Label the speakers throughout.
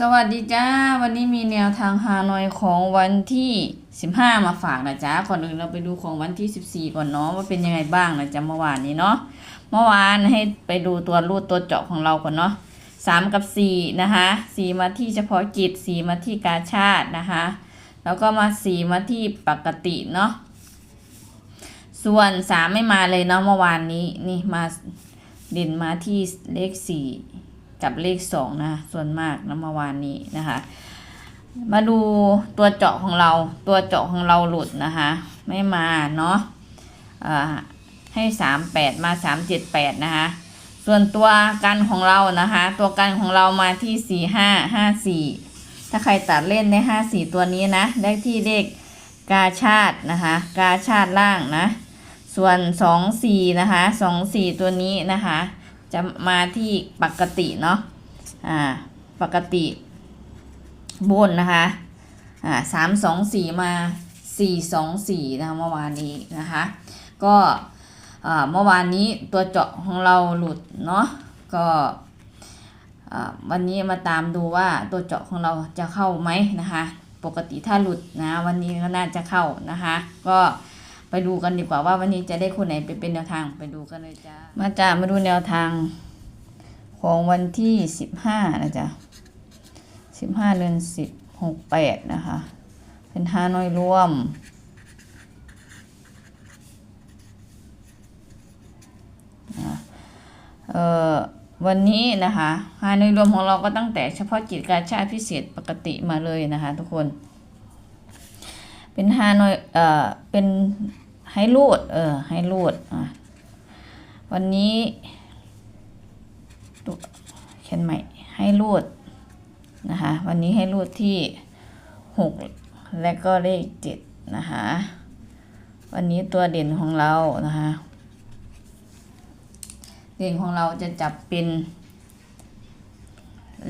Speaker 1: สวัสดีจ้า วันนี้มีแนวทางฮานอยของวันที่ 15 มาฝากนะจ๊ะก่อนอื่นเราไปดูของวันที่ 14 ก่อนเนาะว่าเป็นยังไงบ้างนะจ๊ะเมื่อวานนี้เนาะเมื่อวานให้ไปดูตัวรูดตัวเจาะของเราก่อนเนาะ3 กับ 4 นะคะ4มาที่เฉพาะกิจ4มาที่กาชาตินะคะแล้วก็มา 4 มาที่ปกติเนาะส่วน 3 ไม่มาเลยเนาะเมื่อวานนี้นี่มาเด่นมาที่เลข 4 กับเลขสองนะส่วนมากนะเมื่อวานนี้นะคะ มาดูตัวเจาะของเรา ตัวเจาะของเราหลุดนะคะ ไม่มาเนาะให้สามแปดมาสามเจ็ดแปดนะคะส่วนตัวกันของเรานะคะ ตัวกันของเรามาที่สี่ห้าห้าสี่ถ้าใครตัดเล่นในห้าสี่ตัวนี้นะได้ที่เลขกาชาตินะคะ กาชาติล่างนะ ส่วนสองสี่นะคะสองสี่ตัวนี้นะคะ จะมาที่ปกติเนาะอ่าปกติบนนะคะอ่าสามสองสี่มาสี่สองสี่นะคะเมื่อวานนี้นะคะก็อ่าเมื่อวานนี้ตัวเจาะของเราหลุดเนาะก็อ่าวันนี้มาตามดูว่าตัวเจาะของเราจะเข้าไหมนะคะ ปกติถ้าหลุดนะวันนี้ก็น่าจะเข้านะคะ ก็ ไปดูกันดีกว่าว่าวันนี้จะได้คนไหนไปเป็นแนวทางไปดูกันเลยจ้ามาจ้ามาดูแนวทางของวันที่สิบห้านะจ๊ะสิบห้าเดือนสิบหกแปดนะคะ เป็นฮานอยรวมเอ่อวันนี้นะคะฮานอยรวมของเราก็ตั้งแต่เฉพาะกิจการชาติพิเศษปกติมาเลยนะคะ ทุกคน เป็นฮานอยเอ่อเป็น ให้รูด เออ ให้รูด อะ วันนี้เขียนใหม่ ให้รูด นะคะ วันนี้ให้รูดที่หกและก็เลขเจ็ดนะคะ วันนี้ตัวเด่นของเรา นะคะ เด่นของเราจะจับเป็น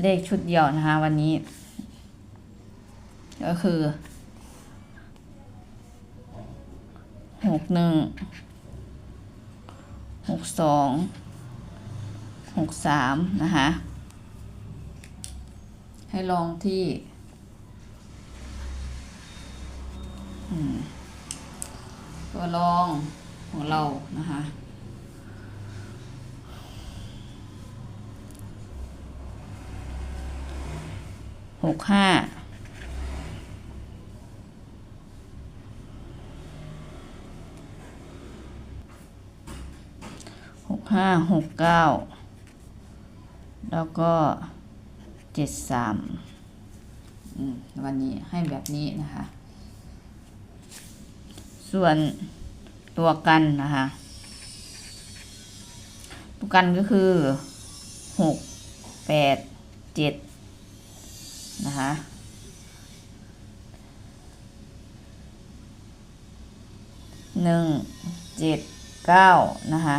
Speaker 1: เลขชุดเดียวนะคะ วันนี้ ก็คือ หกหนึ่งหกสองหกสามนะคะ ให้ลองที่ตัวลองของเรานะคะหกห้า ห้าหกเก้าแล้วก็เจ็ดสามวันนี้ให้แบบนี้นะคะ ส่วนตัวกันนะคะตัวกันก็คือหกแปดเจ็ดนะคะหนึ่งเจ็ดเก้านะคะ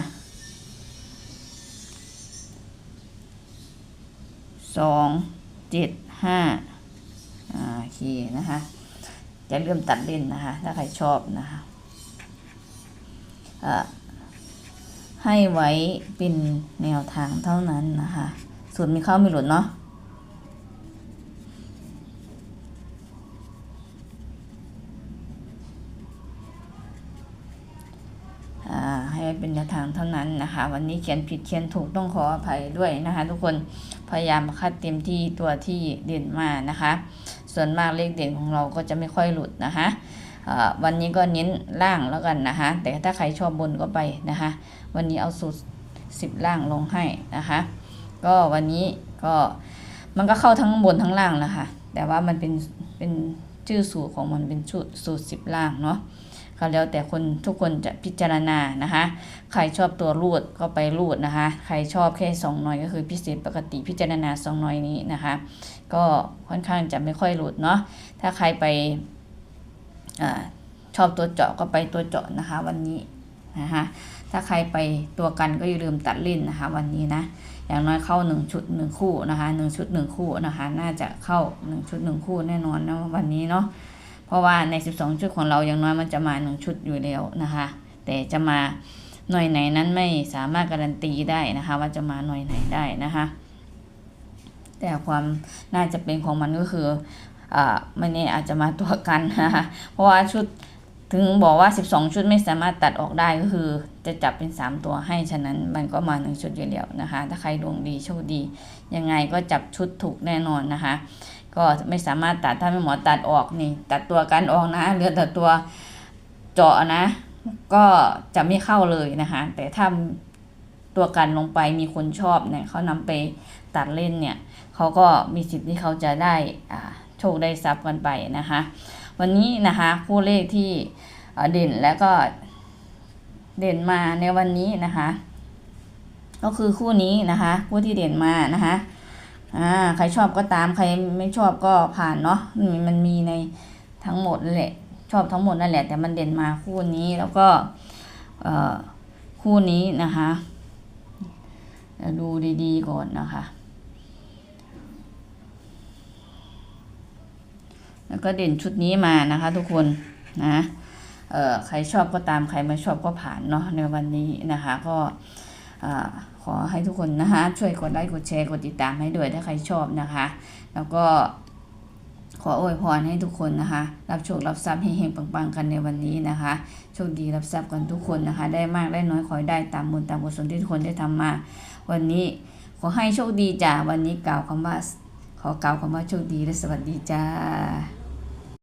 Speaker 1: สองเจ็ดห้าโอเคนะคะจะเริ่าลืมตัดเล่นนะคะ ถ้าใครชอบนะคะให้ไว้เป็นแนวทางเท่านั้นนะคะส่วนมีเข้ามีหลุดเนาะให้เป็นแนวทางเท่านั้นนะคะ วันนี้เขียนผิดเขียนถูกต้องขออภัยด้วยนะคะ ทุกคน พยายามคัดเต็มที่ตัวที่เด่นมานะคะ ส่วนมากเลขเด่นของเราก็จะไม่ค่อยหลุดนะคะวันนี้ก็เน้นล่างแล้วกันนะคะ แต่ถ้าใครชอบบนก็ไปนะคะ วันนี้เอาสูตรสิบล่างลงให้นะคะ ก็วันนี้ก็มันก็เข้าทั้งบนทั้งล่างแล้วค่ะแต่ว่ามันเป็นเป็นชื่อสูตรของมันเป็นสูตรสูตรสิบล่างเนาะ ก็แล้วแต่คนทุกคนจะพิจารณานะคะ ใครชอบตัวรูดก็ไปรูดนะคะ ใครชอบแค่สองหน่อยก็คือพิเศษปกติพิจารณาสองหน่อยนี้นะคะ ก็ค่อนข้างจะไม่ค่อยรูดเนาะถ้าใครไปอชอบตัวเจาะก็ไปตัวเจาะนะคะ วันนี้นะคะถ้าใครไปตัวกันก็อย่าลืมตัดเล่นนะคะ วันนี้นะอย่างน้อยเข้าหนึ่งชุดหนึ่งคู่นะคะหนึ่งชุดหนึ่งคู่นะคะ น่าจะเข้าหนึ่งชุดหนึ่งคู่แน่นอนนะวันนี้เนาะ เพราะว่าใน 12 ชุดของเราอย่างน้อยมันจะมา 1 ชุดอยู่แล้วนะคะ แต่จะมาหน่วยไหนนั้นไม่สามารถการันตีได้นะคะ ว่าจะมาหน่วยไหนได้นะคะ แต่ความน่าจะเป็นของมันก็คืออ่าไม่แน่อาจจะมาตัวกันนะคะเพราะว่าชุดถึงบอกว่า 12 ชุดไม่สามารถตัดออกได้ก็คือ จะจับเป็น 3 ตัวให้ ฉะนั้นมันก็มาหนึ่งชุดอยู่แล้วนะคะ ถ้าใครดวงดีโชคดี ยังไงก็จับชุดถูกแน่นอนนะคะ ก็ไม่สามารถตัดถ้าไม่หมอตัดออกนี่ ตัดตัวกันออกนะเหลือแต่ตัวเจาะนะ ก็จะไม่เข้าเลยนะคะ แต่ถ้าตัวกันลงไปมีคนชอบเนี่ยเขานำไปตัดเล่นเนี่ยเขาก็มีสิทธิ์ที่เขาจะได้อ่าโชคได้ทรัพย์กันไปนะคะ วันนี้นะคะคู่เลขที่เอ่อเด่นแล้วก็เด่นมาในวันนี้นะคะ ก็คือคู่นี้นะคะ คู่ที่เด่นมานะคะ อ่าใครชอบก็ตามใครไม่ชอบก็ผ่านเนาะมันมีในทั้งหมดนั่นแหละชอบทั้งหมดนั่นแหละ แต่มันเด่นมาคู่นี้แล้วก็เอ่อคู่นี้นะคะดูดีๆก่อนนะคะ แล้วก็เด่นชุดนี้มานะคะทุกคนนะเอ่อใครชอบก็ตามใครไม่ชอบก็ผ่านเนาะในวันนี้นะคะ ก็ ขอให้ทุกคนนะคะ ช่วยกดไลค์กดแชร์กดติดตามให้ด้วยถ้าใครชอบนะคะ แล้วก็ขออวยพรให้ทุกคนนะคะ รับโชครับทรัพย์เฮงๆปังๆกันในวันนี้นะคะ โชคดีรับทรัพย์กันทุกคนนะคะ ได้มากได้น้อยขอได้ตามบุญตามกุศลที่ทุกคนได้ทำมา วันนี้ขอให้โชคดีจ้าวันนี้กล่าวคำว่าขอกล่าวคำว่าโชคดีและสวัสดีจ้า